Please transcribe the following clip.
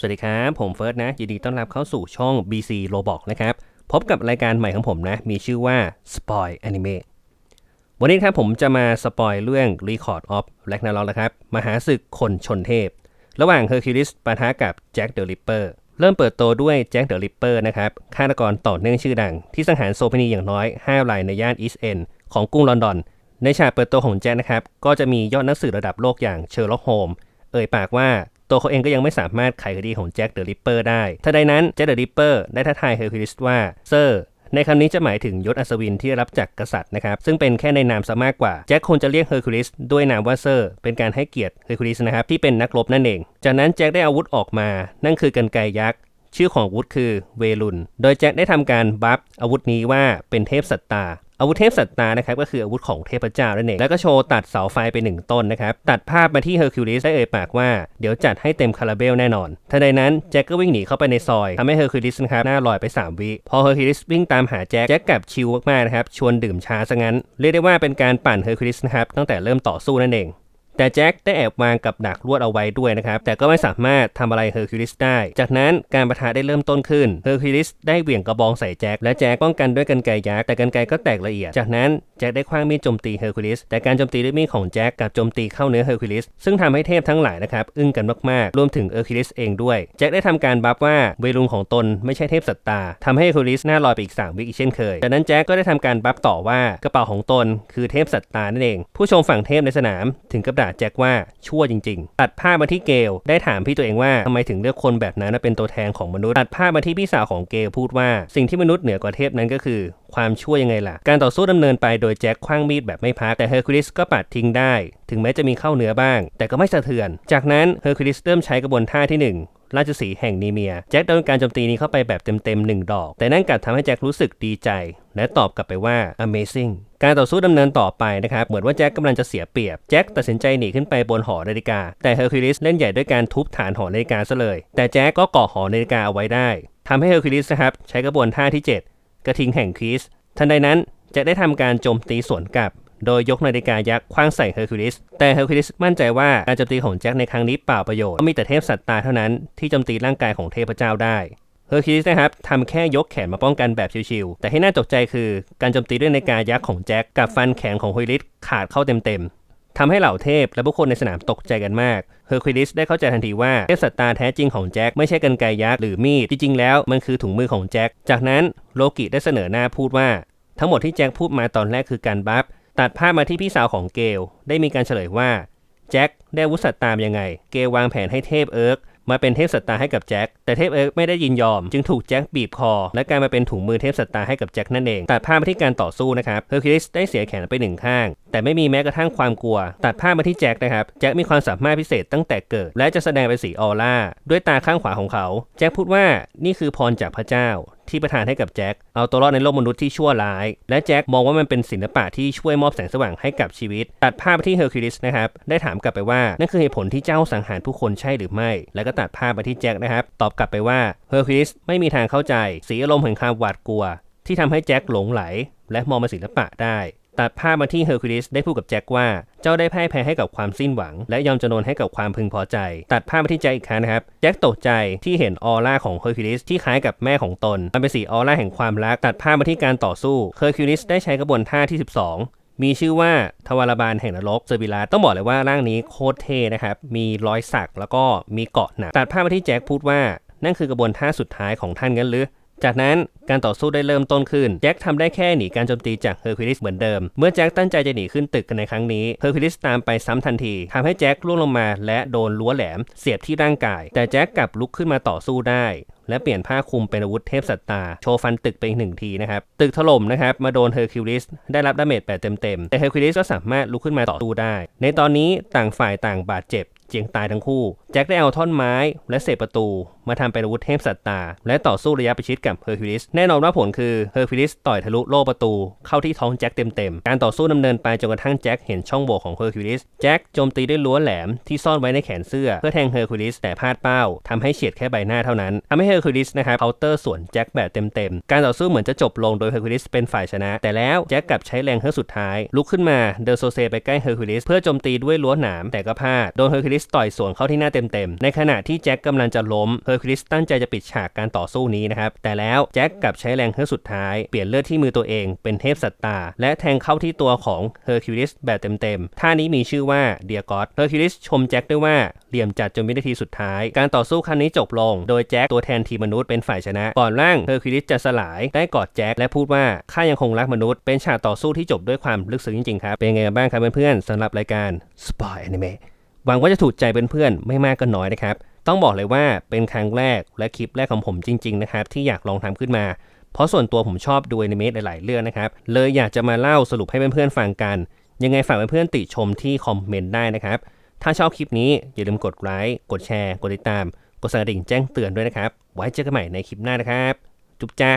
สวัสดีครับ ผมเฟิร์สนะ ยินดีต้อนรับเข้าสู่ช่อง BC Roblox นะครับ พบกับรายการใหม่ของผมนะ มีชื่อว่า Spoil Anime วันนี้ครับผมจะมาสปอยเรื่อง Record of Ragnarok นะครับ มหาศึกคนชนเทพ ระหว่าง Hercules ปะทะกับ Jack the Ripper เริ่มเปิดตัวด้วย Jack the Ripper นะครับฆาตกรต่อเนื่องชื่อดัง ที่สังหารโซเพนีอย่างน้อย 5 รายในย่าน East End ของกรุงลอนดอน ในฉากเปิดตัวของแจ็คนะครับก็จะมียอดนักสืบระดับโลกอย่างเชอร์ล็อกโฮมเอ่ยปากว่า ตัวเขาเองก็ยังไม่สามารถไขคดีของแจ็คเดอะริปเปอร์ได้ทันใดนั้นแจ็คเดอะริปเปอร์ได้ท้าทายเฮอร์คิวลิสว่าเซอร์ในคำนี้จะหมายถึงยศอัศวินที่รับจากกษัตริย์นะครับ ซึ่งเป็นแค่ในนามซะมากกว่า แจ็คควรจะเรียกเฮอร์คิวลิสด้วยนามว่าเซอร์ เป็นการให้เกียรติเฮอร์คิวลิสนะครับ ที่เป็นนักรบนั่นเอง จากนั้นแจ็คได้อาวุธออกมา นั่นคือกันไกยักษ์ชื่อของอาวุธคือเวลุน โดยแจ็คได้ทำการบัฟอาวุธนี้ว่าเป็นเทพสัตตา อาวุธเทพสัตตานะครับก็คืออาวุธของเทพเจ้านั่นเองแล้วก็โชว์ตัดเสาไฟไปหนึ่งต้นนะครับ ตัดภาพมาที่เฮอร์คิวลิสได้เอ่ยปากว่าเดี๋ยวจัดให้เต็มคาราเบลแน่นอนทันใดนั้นแจ็คก็วิ่งหนีเข้าไปในซอยทำให้เฮอร์คิวลิสนะครับหน้าลอยไป 3 วิพอเฮอร์คิวลิสวิ่งตามหาแจ็คแจ็คกลับชิลมากๆนะครับชวนดื่มชาซะงั้น เรียกได้ว่าเป็นการปั่นเฮอร์คิวลิสนะครับตั้งแต่เริ่มต่อสู้นั่นเอง แต่แจ็คได้แอบวางกับดักลวดเอาไว้ด้วยนะครับ แต่ก็ไม่สามารถทำอะไรเฮอร์คิวลิสได้ จากนั้นการประทะได้เริ่มต้นขึ้น เฮอร์คิวลิสได้เหวี่ยงกระบองใส่แจ็ค และแจ็คป้องกันด้วยกันไกยักษ์ แต่กันไกก็แตกละเอียด จากนั้นแจ็คได้คว้างมีดโจมตีเฮอร์คิวลิส แต่การโจมตีด้วยมีดของแจ็คกับโจมตีเข้าเนื้อเฮอร์คิวลิส ซึ่งทำให้เทพทั้งหลายนะครับ อึ้งกันมากๆ รวมถึงเฮอร์คิวลิสเองด้วย แจ็คได้ทำการบัฟว่าเวลุงของตนไม่ใช่เทพสัตตาทำให้เฮอร์คิวลิสหน้าลอยไปอีก3วิอีกเช่นเคย จากนั้นแจ็คก็ได้ทำการบัฟต่อว่ากระเป๋าของตนคือเทพสัตตานั่นเอง ผู้ชมฝั่งเทพในสนามถึงกับด่าแจ็คว่าชั่วจริงๆ ตัดภาพมาที่เกลได้ถามพี่ตัวเองว่าทำไมถึงเลือกคนแบบนั้นเป็นตัวแทนของมนุษย์ ตัดภาพมาที่พี่สาวของเกลพูดว่าสิ่งที่มนุษย์เหนือกว่าเทพนั้นก็คือ ความชั่วยังไงล่ะ การต่อสู้ดำเนินไปโดยแจ็คคว้างมีดแบบไม่พักแต่เฮอร์คิวลิสก็ปัดทิ้งได้ ถึงแม้จะมีเข้าเนื้อบ้าง แต่ก็ไม่สะเทือน จากนั้นเฮอร์คิวลิสเริ่มใช้กระบวนท่าที่หนึ่งราชสีแห่งนีเมีย แจ็คโดนการโจมตีนี้เข้าไปแบบเต็มๆหนึ่งดอก แต่นั่นกลับทำให้แจ็ครู้สึกดีใจ และตอบกลับไปว่า amazing การต่อสู้ดำเนินต่อไปนะครับ เหมือนว่าแจ็คกำลังจะเสียเปรียบ แจ็คตัดสินใจหนีขึ้นไปบนหอนาฬิกา แต่เฮอร์คิวลิสเล่นใหญ่ด้วยการทุบฐานหอนาฬิกาซะเลย แต่แจ็คก็เกาะหอนาฬิกาเอาไว้ได้ทำให้เฮอร์คิวลิสนะครับใช้กระบวนท่าที่ 7 กระทิงแห่งคริสทันใดนั้นแจ็คได้ทำการโจมตีสวนกลับ โดยยกนาฬิกายักษ์คว้างใส่เฮอร์คิวลิส แต่เฮอร์คิวลิสมั่นใจว่าการโจมตีของแจ็คในครั้งนี้เปล่าประโยชน์มีแต่เทพสัตตาเท่านั้นที่โจมตีร่างกายของเทพเจ้าได้ เฮอร์คิวลิสนะครับทำแค่ยกแขนมาป้องกันแบบชิวๆ แต่ที่น่าตกใจคือการโจมตีด้วยในกายักษ์ของแจ็คกับฟันแขนของเฮอร์คิวลิสขาดเข้าเต็มๆทำให้เหล่าเทพและผู้คนในสนามตกใจกันมาก เฮอร์คิวลิสได้เข้าใจทันทีว่าเทพสัตตาแท้จริงของแจ็คไม่ใช่กันไกยักษ์หรือมีด จริงๆแล้วมันคือถุงมือของแจ็ค จากนั้นโลกิได้เสนอหน้าพูดว่า ทั้งหมดที่แจ็คพูดมาตอนแรกคือการบัฟ ตัดภาพมาที่พี่สาวของเกล ได้มีการเฉลยว่าแจ็คได้วุธสัตตามยังไง เกลวางแผนให้เทพเอิร์ก มาเป็นเทพสัตตาให้กับแจ็คแต่เทพเอิร์กไม่ได้ยินยอม จึงถูกแจ็คบีบคอ และกลายมาเป็นถุงมือเทพสัตตาให้กับแจ็คนั่นเองแต่ภาพมาที่การต่อสู้นะครับเฮอร์คิวลิสได้เสียแขนไปหนึ่งข้างแต่ไม่มีแม้กระทั่งความกลัว ตัดภาพมาที่แจ็คนะครับ แจ็คมีความสามารถพิเศษตั้งแต่เกิด และจะแสดงเป็นสีออร่า ด้วยตาข้างขวาของเขา แจ็คพูดว่านี่คือพรจากพระเจ้า ที่ประทานให้กับแจ็คเอาตัวรอดในโลกมนุษย์ที่ชั่วร้าย และแจ็คมองว่ามันเป็นศิลปะที่ช่วยมอบแสงสว่างให้กับชีวิต ตัดภาพไปที่เฮอร์คิวลิสนะครับได้ถามกลับไปว่านั่นคือเหตุผลที่เจ้าสังหารผู้คนใช่หรือไม่ แล้วก็ตัดภาพไปที่แจ็คนะครับตอบกลับไปว่าเฮอร์คิวลิสไม่มีทางเข้าใจ สีอารมณ์แห่งความหวาดกลัว ที่ทำให้แจ็คหลงไหล และมองเป็นศิลปะได้ ตัดภาพมาที่เฮอร์คิวลิสได้พูดกับแจ็คว่าเจ้าได้พ่ายแพ้ให้กับความสิ้นหวัง และยอมจำนนให้กับความพึงพอใจ ตัดภาพมาที่แจ็คอีกครั้งนะครับ แจ็คตกใจที่เห็นออร่าของเฮอร์คิวลิสที่คล้ายกับแม่ของตน มันเป็นสีออร่าแห่งความรัก ตัดภาพมาที่การต่อสู้เฮอร์คิวลิสได้ใช้กระบวนท่าที่ 12มีชื่อว่าทวารบาลแห่งนรกเซอร์บิลาต้องบอกเลยว่าร่างนี้โคตรเท่นะครับ มีรอยสักแล้วก็มีเกาะหนักตัดภาพมาที่แจ็คพูดว่า นั่นคือกระบวนท่าสุดท้ายของท่านงั้นหรือ จากนั้นการต่อสู้ได้เริ่มต้นขึ้น แจ็คทำได้แค่หนีการโจมตีจากเฮอร์คิวลิสเหมือนเดิม เมื่อแจ็คตั้งใจจะหนีขึ้นตึกกันในครั้งนี้ เฮอร์คิวลิสตามไปซ้ำทันทีทำให้แจ็คล่วงลงมาและโดนล้วแหลม เสียบที่ร่างกาย แต่แจ็คกลับลุกขึ้นมาต่อสู้ได้ และเปลี่ยนผ้าคลุมเป็นอาวุธเทพสัตตา โชว์ฟันตึกไปอีกหนึ่งทีนะครับ ตึกถล่มนะครับ มาโดนเฮอร์คิวลิสได้รับดาเมจแบบเต็มๆ แต่เฮอร์คิวลิสก็สามารถลุกขึ้นมาต่อสู้ได้ ในตอนนี้ต่างฝ่ายต่างบาดเจ็บเจียงตายทั้งคู่ แจ็คได้เอาท่อนไม้และเศษประตู มาทำเป็นอาวุธเทพสัตตา และต่อสู้ระยะประชิดกับเฮอร์คิวลิสแน่นอนว่าผลคือเฮอร์คิวลิสต่อยทะลุโล่ประตู เข้าที่ท้องแจ็คเต็มๆ การต่อสู้ดำเนินไปจนกระทั่งแจ็คเห็นช่องโหว่ของเฮอร์คิวลิสแจ็คโจมตีด้วยล้วแหลมที่ซ่อนไว้ในแขนเสื้อ เพื่อแทงเฮอร์คิวลิสแต่พลาดเป้าทำให้เฉียดแค่ใบหน้าเท่านั้นทำให้เฮอร์อร์คิวลิสนะครับเคาน์เตอร์สวนแจ็คแบบเต็มๆ การต่อสู้เหมือนจะจบลงโดยเฮอร์คิวลิสเป็นฝ่ายชนะ แต่แล้วแจ็คกลับใช้แรงเฮือกสุดท้าย ลุกขึ้นมาเดอโซเซไปใกล้เฮอร์คิวลิสเพื่อโจมตีด้วยรั้วหนามแต่ก็พลาดโดนเฮอร์คิวลิสต่อยสวนเข้าที่หน้าเต็มๆ ในขณะที่แจ็คกำลังจะล้มเฮอร์คิวลิสตั้งใจจะปิดฉากการต่อสู้นี้นะครับแต่แล้วแจ็คกลับใช้แรงเฮือกสุดท้ายเปลี่ยนเลือดที่มือตัวเองเป็นเทพสัตตา และแทงเข้าที่ตัวของเฮอร์คิวลิสแบบเต็มๆท่านี้มีชื่อว่าเดียกอสเฮอร์คิวลิสชมแจ็คด้วยว่าเหลี่ยมจัดจนวินาทีสุดท้าย การต่อสู้ครั้งนี้จบลง โดยแจ็คตัวแทนทีมมนุษย์เป็นฝ่ายชนะ ก่อนร่างเฮอร์คิวลิสจะสลายได้กอดแจ็คและพูดว่าข้ายังคงรักมนุษย์ เป็นฉากต่อสู้ที่จบด้วยความลึกซึ้งจริงๆครับ เป็นไงกันบ้างครับเพื่อนๆสำหรับรายการ Spy Anime หวังว่าจะถูกใจเพื่อนๆไม่มากก็น้อยนะครับต้องบอกเลยว่าเป็นครั้งแรกและคลิปแรกของผมจริงๆนะครับที่อยากลองทำขึ้นมาเพราะส่วนตัวผมชอบดูอนิเมะหลาย ๆ เรื่องนะครับ เลยอยากจะมาเล่าสรุปให้เพื่อนๆฟังกัน ยังไงฝากเพื่อนๆติชมที่คอมเมนต์ได้นะครับ ถ้าชอบคลิปนี้อย่าลืมกดไลค์ กดแชร์ กดติดตาม กดสั่นกระดิ่งแจ้งเตือนด้วยนะครับ ไว้เจอกันใหม่ในคลิปหน้านะครับ จุ๊บจ้า